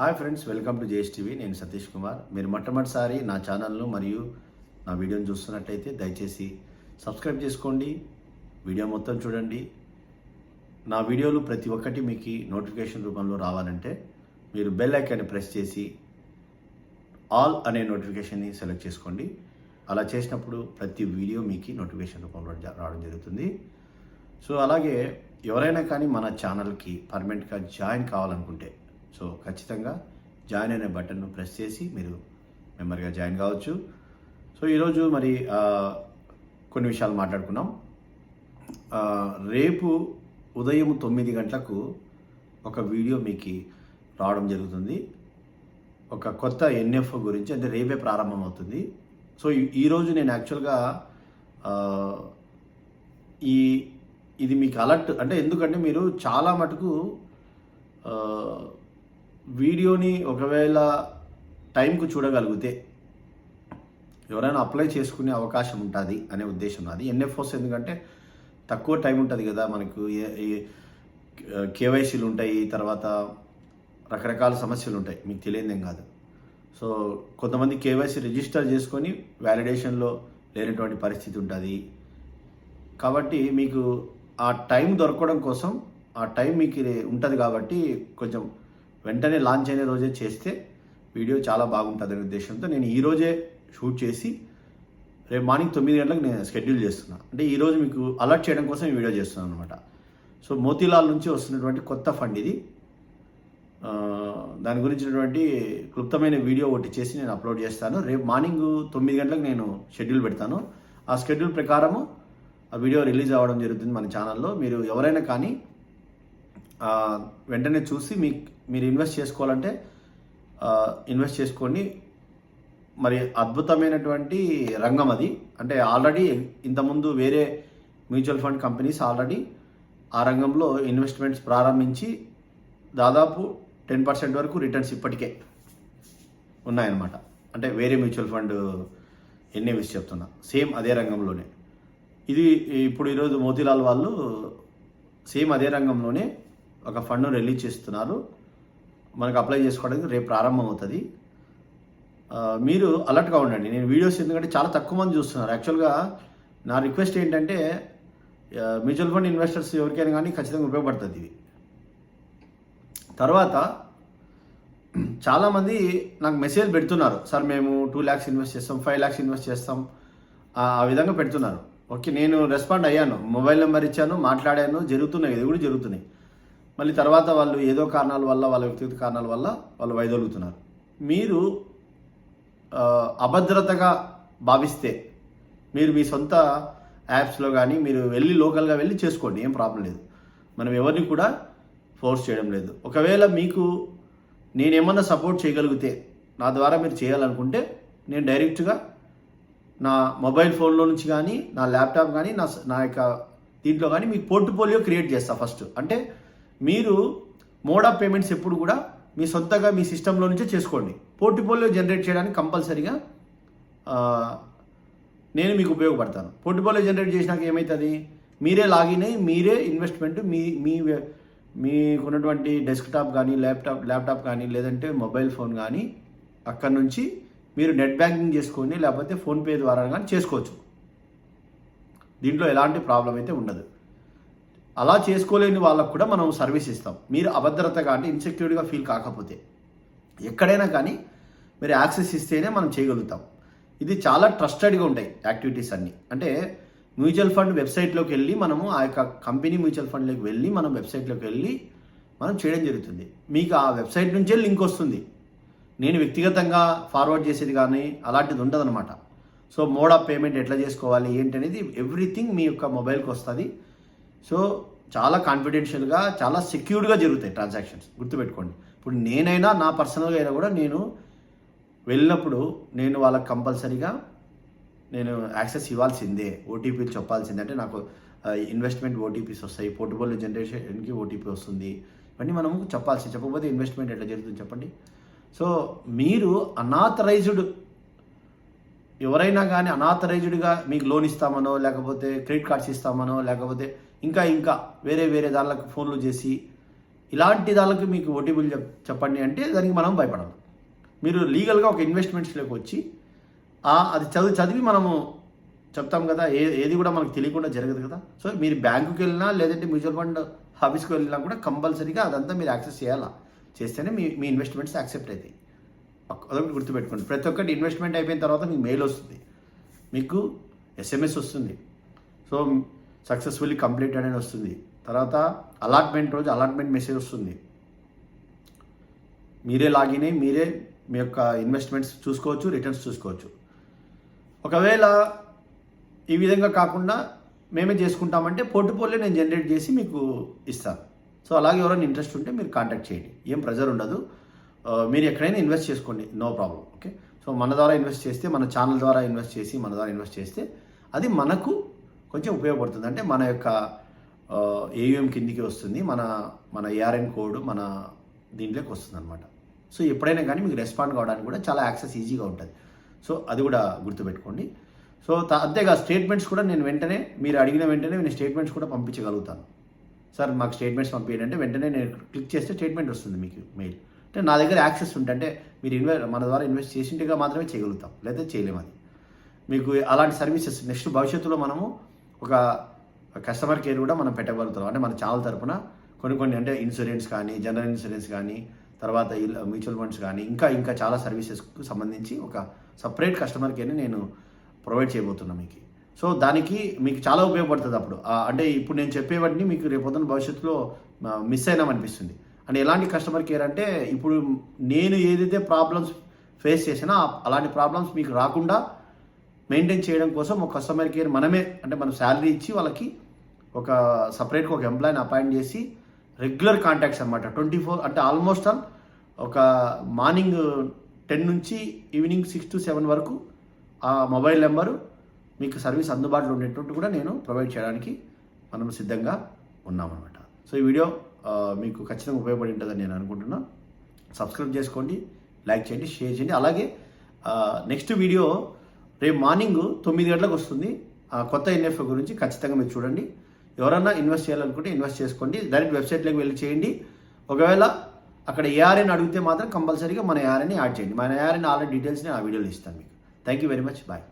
Hi friends welcome to JS TV నేను సతీష్ కుమార్. మీరు మొట్టమొదటిసారి నా ఛానల్ను మరియు నా వీడియోని చూస్తున్నట్టయితే దయచేసి సబ్స్క్రైబ్ చేసుకోండి వీడియో మొత్తం చూడండి. నా వీడియోలు ప్రతి ఒక్కటి మీకు నోటిఫికేషన్ రూపంలో రావాలంటే మీరు బెల్ ఐకాన్ని ప్రెస్ చేసి ఆల్ అనే నోటిఫికేషన్ని సెలెక్ట్ చేసుకోండి. అలా చేసినప్పుడు ప్రతి వీడియో మీకు నోటిఫికేషన్ రూపంలో రావడం జరుగుతుంది. సో అలాగే ఎవరైనా కానీ మన ఛానల్కి పర్మనెంట్గా జాయిన్ కావాలనుకుంటే సో ఖచ్చితంగా జాయిన్ అనే బటన్ను ప్రెస్ చేసి మీరు మెంబర్గా జాయిన్ కావచ్చు. సో ఈరోజు మరి కొన్ని విషయాలు మాట్లాడుకున్నాం. రేపు ఉదయం తొమ్మిది గంటలకు ఒక వీడియో మీకు రావడం జరుగుతుంది. ఒక కొత్త ఎన్ఎఫ్ గురించి అంటే రేపే ప్రారంభమవుతుంది. సో ఈ- ఈరోజు నేను యాక్చువల్గా ఈ ఇది మీకు అలర్ట్ అంటే ఎందుకంటే మీరు చాలా మటుకు వీడియోని ఒకవేళ టైంకు చూడగలిగితే ఎవరైనా అప్లై చేసుకునే అవకాశం ఉంటుంది అనే ఉద్దేశం అది ఎన్ఎఫ్ఓస్ ఎందుకంటే తక్కువ టైం ఉంటుంది కదా మనకు. కేవైసీలు ఉంటాయి తర్వాత రకరకాల సమస్యలు ఉంటాయి. మీకు తెలియదేం కాదు. సో కొంతమంది కేవైసీ రిజిస్టర్ చేసుకొని వ్యాలిడేషన్లో లేనటువంటి పరిస్థితి ఉంటుంది. కాబట్టి మీకు ఆ టైం దొరకడం కోసం ఆ టైం మీకు ఉంటుంది కాబట్టి కొంచెం వెంటనే లాంచ్ అయిన రోజే చేస్తే వీడియో చాలా బాగుంటుంది అనే ఉద్దేశంతో నేను ఈ రోజే షూట్ చేసి రేపు మార్నింగ్ తొమ్మిది గంటలకు నేను షెడ్యూల్ చేస్తున్నాను అంటే ఈరోజు మీకు అలర్ట్ చేయడం కోసం ఈ వీడియో చేస్తున్నాను అనమాట సో మోతీలాల్ నుంచి వస్తున్నటువంటి కొత్త ఫండ్ ఇది. దాని గురించినటువంటి క్లుప్తమైన వీడియో ఒకటి చేసి నేను అప్లోడ్ చేస్తాను. రేపు మార్నింగ్ తొమ్మిది గంటలకు నేను షెడ్యూల్ పెడతాను. ఆ షెడ్యూల్ ప్రకారము ఆ వీడియో రిలీజ్ అవ్వడం జరుగుతుంది మన ఛానల్లో మీరు ఎవరైనా కానీ వెంటనే చూసి మీ మీరు ఇన్వెస్ట్ చేసుకోవాలంటే ఇన్వెస్ట్ చేసుకోండి మరి అద్భుతమైనటువంటి రంగం అది. అంటే ఆల్రెడీ ఇంతకుముందు వేరే మ్యూచువల్ ఫండ్ కంపెనీస్ ఆల్రెడీ ఆ రంగంలో ఇన్వెస్ట్మెంట్స్ ప్రారంభించి దాదాపు టెన్ పర్సెంట్ వరకు రిటర్న్స్ ఇప్పటికే ఉన్నాయన్నమాట. అంటే వేరే మ్యూచువల్ ఫండ్ ఎన్ఏవిస్ చెప్తున్నా సేమ్ అదే రంగంలోనే. ఇది ఇప్పుడు ఈరోజు మోతీలాల్ వాళ్ళు సేమ్ అదే రంగంలోనే ఒక ఫండ్ను రిలీజ్ చేస్తున్నారు. మనకు అప్లై చేసుకోవడానికి రేపు ప్రారంభం అవుతుంది మీరు అలర్ట్గా ఉండండి. నేను వీడియోస్ ఎందుకంటే చాలా తక్కువ మంది చూస్తున్నారు. యాక్చువల్గా నా రిక్వెస్ట్ ఏంటంటే మ్యూచువల్ ఫండ్ ఇన్వెస్టర్స్ ఎవరికైనా కానీ ఖచ్చితంగా ఉపయోగపడుతుంది ఇది. తర్వాత చాలామంది నాకు మెసేజ్ పెడుతున్నారు. సార్ మేము టూ ల్యాక్స్ ఇన్వెస్ట్ చేస్తాం ఫైవ్ ల్యాక్స్ ఇన్వెస్ట్ చేస్తాం. ఆ విధంగా పెడుతున్నారు. ఓకే నేను రెస్పాండ్ అయ్యాను. మొబైల్ నెంబర్ ఇచ్చాను మాట్లాడాను జరుగుతున్నాయి ఇది కూడా జరుగుతున్నాయి. మళ్ళీ తర్వాత వాళ్ళు ఏదో కారణాల వల్ల వాళ్ళ వ్యక్తిగత కారణాల వల్ల వాళ్ళు వైదొలుగుతున్నారు. మీరు అభద్రతగా భావిస్తే మీరు మీ సొంత యాప్స్లో కానీ మీరు వెళ్ళి లోకల్గా వెళ్ళి చేసుకోండి ఏం ప్రాబ్లం లేదు. మనం ఎవరిని కూడా ఫోర్స్ చేయడం లేదు. ఒకవేళ మీకు నేనేమన్నా సపోర్ట్ చేయగలిగితే నా ద్వారా మీరు చేయాలనుకుంటే నేను డైరెక్ట్గా నా మొబైల్ ఫోన్లో నుంచి కానీ నా ల్యాప్టాప్ కానీ నా నా యొక్క దీంట్లో కానీ మీకు పోర్ట్ఫోలియో క్రియేట్ చేస్తా ఫస్ట్. అంటే మీరు మోడ్ ఆఫ్ పేమెంట్స్ ఎప్పుడు కూడా మీ సొంతగా మీ సిస్టంలో నుంచే చేసుకోండి. పోర్టిఫోలియో జనరేట్ చేయడానికి కంపల్సరీగా నేను మీకు ఉపయోగపడతాను. పోర్టిఫోలియో జనరేట్ చేసినాక ఏమవుతుంది మీరే లాగిన్ అయ్యి మీరే ఇన్వెస్ట్మెంట్ మీ మీ మీకున్నటువంటి డెస్క్టాప్ కానీ ల్యాప్టాప్ ల్యాప్టాప్ కానీ లేదంటే మొబైల్ ఫోన్ కానీ అక్కడ నుంచి మీరు నెట్ బ్యాంకింగ్ చేసుకొని లేకపోతే ఫోన్పే ద్వారా కానీ చేసుకోవచ్చు. దీంట్లో ఎలాంటి ప్రాబ్లం అయితే ఉండదు. అలా చేసుకోలేని వాళ్ళకు కూడా మనం సర్వీస్ ఇస్తాం. మీరు అభద్రతగా అంటే ఇన్సెక్యూర్గా ఫీల్ కాకపోతే. ఎక్కడైనా కానీ మీరు యాక్సెస్ ఇస్తేనే మనం చేయగలుగుతాం. ఇది చాలా ట్రస్టెడ్గా ఉంటాయి యాక్టివిటీస్ అన్నీ. అంటే మ్యూచువల్ ఫండ్ వెబ్సైట్లోకి వెళ్ళి మనము ఆ యొక్క కంపెనీ మ్యూచువల్ ఫండ్లోకి వెళ్ళి మనం వెబ్సైట్లోకి వెళ్ళి మనం చేయడం జరుగుతుంది. మీకు ఆ వెబ్సైట్ నుంచే లింక్ వస్తుంది. నేను వ్యక్తిగతంగా ఫార్వర్డ్ చేసేది కానీ అలాంటిది ఉండదన్నమాట. సో మోడ్ ఆఫ్ పేమెంట్ ఎట్లా చేసుకోవాలి ఏంటి అనేది ఎవ్రీథింగ్ మీ యొక్క మొబైల్కి వస్తుంది. సో చాలా కాన్ఫిడెన్షియల్గా చాలా సెక్యూర్డ్గా జరుగుతాయి ట్రాన్సాక్షన్స్ గుర్తుపెట్టుకోండి. ఇప్పుడు నేనైనా నా పర్సనల్గా అయినా కూడా నేను వెళ్ళినప్పుడు నేను వాళ్ళకి కంపల్సరీగా నేను యాక్సెస్ ఇవ్వాల్సిందే. ఓటీపీలు చెప్పాల్సిందే. అంటే నాకు ఇన్వెస్ట్మెంట్ ఓటీపీస్ వస్తాయి. పోర్టబుల్ జనరేషన్కి ఓటీపీ వస్తుంది. ఇవన్నీ మనము చెప్పాల్సి చెప్పకపోతే ఇన్వెస్ట్మెంట్ ఎట్లా జరుగుతుంది చెప్పండి? సో మీరు అనాథరైజ్డ్ ఎవరైనా కానీ అనాథరైజ్డ్గా మీకు లోన్ ఇస్తామనో లేకపోతే క్రెడిట్ కార్డ్స్ ఇస్తామనో లేకపోతే ఇంకా ఇంకా వేరే వేరే దానిలకు ఫోన్లు చేసి ఇలాంటి దానికి మీకు ఓటీపీలు చెప్ చెప్పండి అంటే దానికి మనం భయపడాలి మీరు లీగల్గా ఒక ఇన్వెస్ట్మెంట్స్లోకి వచ్చి అది చదివి చదివి మనము చెప్తాం కదా ఏ ఏది కూడా మనకు తెలియకుండా జరగదు కదా. సో మీరు బ్యాంకుకి వెళ్ళినా లేదంటే మ్యూచువల్ ఫండ్ ఆఫీస్కి వెళ్ళినా కూడా కంపల్సరీగా అదంతా మీరు యాక్సెస్ చేయాలా? చేస్తేనే మీ మీ ఇన్వెస్ట్మెంట్స్ యాక్సెప్ట్ అవుతాయి. అదొకటి గుర్తుపెట్టుకోండి. ప్రతి ఒక్కటి ఇన్వెస్ట్మెంట్ అయిపోయిన తర్వాత మీకు మెయిల్ వస్తుంది. మీకు ఎస్ఎంఎస్ వస్తుంది. సో సక్సెస్ఫుల్లీ కంప్లీటెడ్ అని వస్తుంది. తర్వాత అలాట్మెంట్ రోజు అలాట్మెంట్ మెసేజ్ వస్తుంది. మీరే లాగిన్ అయ్యి మీరే మీ యొక్క ఇన్వెస్ట్మెంట్స్ చూసుకోవచ్చు రిటర్న్స్ చూసుకోవచ్చు. ఒకవేళ ఈ విధంగా కాకుండా మేమే చేసుకుంటామంటే పోర్టుపోలియో నేను జనరేట్ చేసి మీకు ఇస్తాను సో అలాగే ఎవరైనా ఇంట్రెస్ట్ ఉంటే మీరు కాంటాక్ట్ చేయండి. ఏం ప్రెజర్ ఉండదు. మీరు ఎక్కడైనా ఇన్వెస్ట్ చేసుకోండి. నో ప్రాబ్లం ఓకే సో మన ద్వారా ఇన్వెస్ట్ చేస్తే మన ఛానల్ ద్వారా ఇన్వెస్ట్ చేసి మన ద్వారా ఇన్వెస్ట్ చేస్తే అది మనకు కొంచెం ఉపయోగపడుతుంది. అంటే మన యొక్క ఏయుఎం కిందికి వస్తుంది. మన మన ఏఆర్ఎన్ కోడ్ మన దీంట్లోకి వస్తుంది అనమాట సో ఎప్పుడైనా కానీ మీకు రెస్పాండ్ కావడానికి కూడా చాలా యాక్సెస్ ఈజీగా ఉంటుంది. సో అది కూడా గుర్తుపెట్టుకోండి. సో అంతేగా స్టేట్మెంట్స్ కూడా నేను వెంటనే మీరు అడిగిన వెంటనే నేను స్టేట్మెంట్స్ కూడా పంపించగలుగుతాను. సార్ మాకు స్టేట్మెంట్స్ పంపించండి అంటే వెంటనే నేను క్లిక్ చేస్తే స్టేట్మెంట్ వస్తుంది మీకు మెయిల్. అంటే నా దగ్గర యాక్సెస్ ఉంటే అంటే మీరు ఇన్వెస్ట్ మన ద్వారా ఇన్వెస్ట్ చేసింటిగా మాత్రమే చేయగలుగుతాం. లేదా చేయలేము అది. మీకు అలాంటి సర్వీసెస్ నెక్స్ట్ భవిష్యత్తులో మనము ఒక కస్టమర్ కేర్ కూడా మనం పెట్టగలుగుతాం అంటే మన ఛానల్ తరపున కొన్ని కొన్ని అంటే ఇన్సూరెన్స్ కానీ జనరల్ ఇన్సూరెన్స్ కానీ తర్వాత మ్యూచువల్ ఫండ్స్ కానీ ఇంకా ఇంకా చాలా సర్వీసెస్కు సంబంధించి ఒక సపరేట్ కస్టమర్ కేర్ని నేను ప్రొవైడ్ చేయబోతున్నా మీకు. సో దానికి మీకు చాలా ఉపయోగపడుతుంది అప్పుడు. అంటే ఇప్పుడు నేను చెప్పేవాటిని మీకు రేపొద్దున భవిష్యత్తులో మిస్ అయినామనిపిస్తుంది. అంటే ఎలాంటి కస్టమర్ కేర్ అంటే ఇప్పుడు నేను ఏదైతే ప్రాబ్లమ్స్ ఫేస్ చేసినా అలాంటి ప్రాబ్లమ్స్ మీకు రాకుండా మెయింటైన్ చేయడం కోసం ఒక కస్టమర్ కేర్ మనమే అంటే మనం శాలరీ ఇచ్చి వాళ్ళకి ఒక సపరేట్గా ఒక ఎంప్లాయీని అపాయింట్ చేసి రెగ్యులర్ కాంటాక్ట్స్ అనమాట ట్వంటీ ఫోర్ అంటే ఆల్మోస్ట్ ఆల్ ఒక మార్నింగ్ టెన్ నుంచి ఈవినింగ్ సిక్స్ టు సెవెన్ వరకు ఆ మొబైల్ నెంబరు మీకు సర్వీస్ అందుబాటులో ఉండేటట్టు కూడా నేను ప్రొవైడ్ చేయడానికి మనం సిద్ధంగా ఉన్నామన్నమాట సో ఈ వీడియో మీకు ఖచ్చితంగా ఉపయోగపడి ఉంటుందని నేను అనుకుంటున్నా. సబ్స్క్రైబ్ చేసుకోండి లైక్ చేయండి షేర్ చేయండి. అలాగే నెక్స్ట్ వీడియో రేపు మార్నింగ్ తొమ్మిది గంటలకు వస్తుంది. ఆ కొత్త ఎన్ఎఫ్ గురించి ఖచ్చితంగా మీరు చూడండి. ఎవరన్నా ఇన్వెస్ట్ చేయాలనుకుంటే ఇన్వెస్ట్ చేసుకోండి. డైరెక్ట్ వెబ్సైట్లోకి వెళ్ళి చేయండి. ఒకవేళ అక్కడ ఏఆర్ఎన్ అడిగితే మాత్రం కంపల్సరీగా మన ఏఆర్ఎన్ యాడ్ చేయండి. మన ఏఆర్ఎన్ ఆల్రెడీ డీటెయిల్స్ని ఆ వీడియోలో ఇస్తాను మీకు. Thank you very much bye